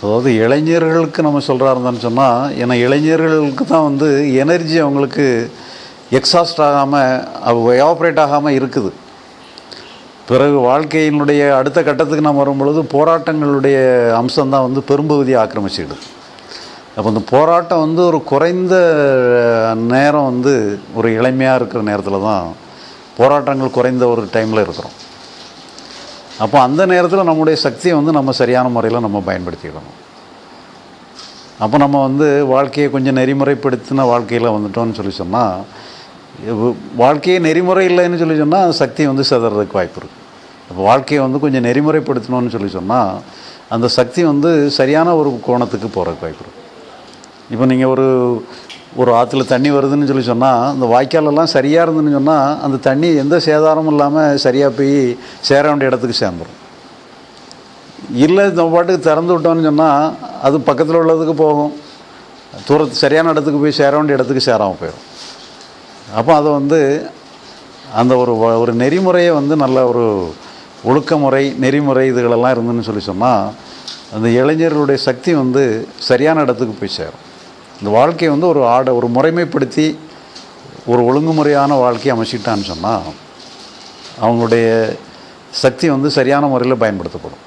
அதாவது இளைஞர்களுக்கு நம்ம சொல்கிறா இருந்தான்னு சொன்னால் ஏன்னா இளைஞர்களுக்கு தான் வந்து எனர்ஜி அவங்களுக்கு எக்ஸாஸ்ட் ஆகாமல் எவாப்ரேட் ஆகாமல் இருக்குது. பிறகு வாழ்க்கையினுடைய அடுத்த கட்டத்துக்கு நம்ம வரும்பொழுது போராட்டங்களுடைய அம்சம்தான் வந்து பெரும்பகுதியை ஆக்கிரமிச்சிடுது அப்போ இந்த போராட்டம் வந்து ஒரு குறைந்த நேரம் வந்து ஒரு இளமையாக இருக்கிற நேரத்தில் தான் போராட்டங்கள் குறைந்த ஒரு டைமில் இருக்கிறோம். அப்போ அந்த நேரத்தில் நம்முடைய சக்தியை வந்து நம்ம சரியான முறையில் நம்ம பயன்படுத்திக்கணும். அப்போ நம்ம வந்து வாழ்க்கையை கொஞ்சம் நெறிமுறைப்படுத்தின வாழ்க்கையில் வந்துட்டோம்னு சொல்லி சொன்னால் வாழ்க்கையே நெறிமுறை இல்லைன்னு சொல்லி சொன்னால் சக்தி வந்து சிதறதுக்கு வாய்ப்பு இருக்குது அப்போ வாழ்க்கையை வந்து கொஞ்சம் நெறிமுறைப்படுத்தணும்னு சொல்லி சொன்னால் அந்த சக்தி வந்து சரியான ஒரு கோணத்துக்கு போகிறதுக்கு வாய்ப்பு இருக்குது இப்போ நீங்கள் ஒரு ஒரு ஆற்றுல தண்ணி வருதுன்னு சொல்லி சொன்னால் அந்த வாய்க்காலெல்லாம் சரியாக இருந்துன்னு சொன்னால் அந்த தண்ணி எந்த சேதாரமும் இல்லாமல் சரியாக போய் சேர வேண்டிய இடத்துக்கு சேர்ந்துடும் இல்லை இந்த பாட்டுக்கு திறந்து விட்டோம்னு சொன்னால் அது பக்கத்தில் உள்ளதுக்கு போகும். தூரத்து சரியான இடத்துக்கு போய் சேர வேண்டிய இடத்துக்கு சேராமல் போயிடும் அப்போ அதை வந்து அந்த ஒரு வ- ஒரு நெறிமுறையை வந்து நல்ல ஒரு ஒழுக்கமுறை நெறிமுறை இதுகளெல்லாம் இருந்துன்னு சொல்லி சொன்னால் அந்த இளைஞர்களுடைய சக்தி வந்து சரியான இடத்துக்கு போய் சேரும். இந்த வாழ்க்கையை வந்து ஒரு ஆட ஒரு முறைமைப்படுத்தி ஒரு ஒழுங்குமுறையான வாழ்க்கையை அமைச்சிட்டான்னு சொன்னால் அவங்களுடைய சக்தி வந்து சரியான முறையில் பயன்படுத்தப்படும்.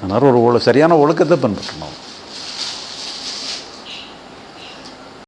அதனால் ஒரு ஒழு சரியான ஒழுக்கத்தை பின்பற்றணும்.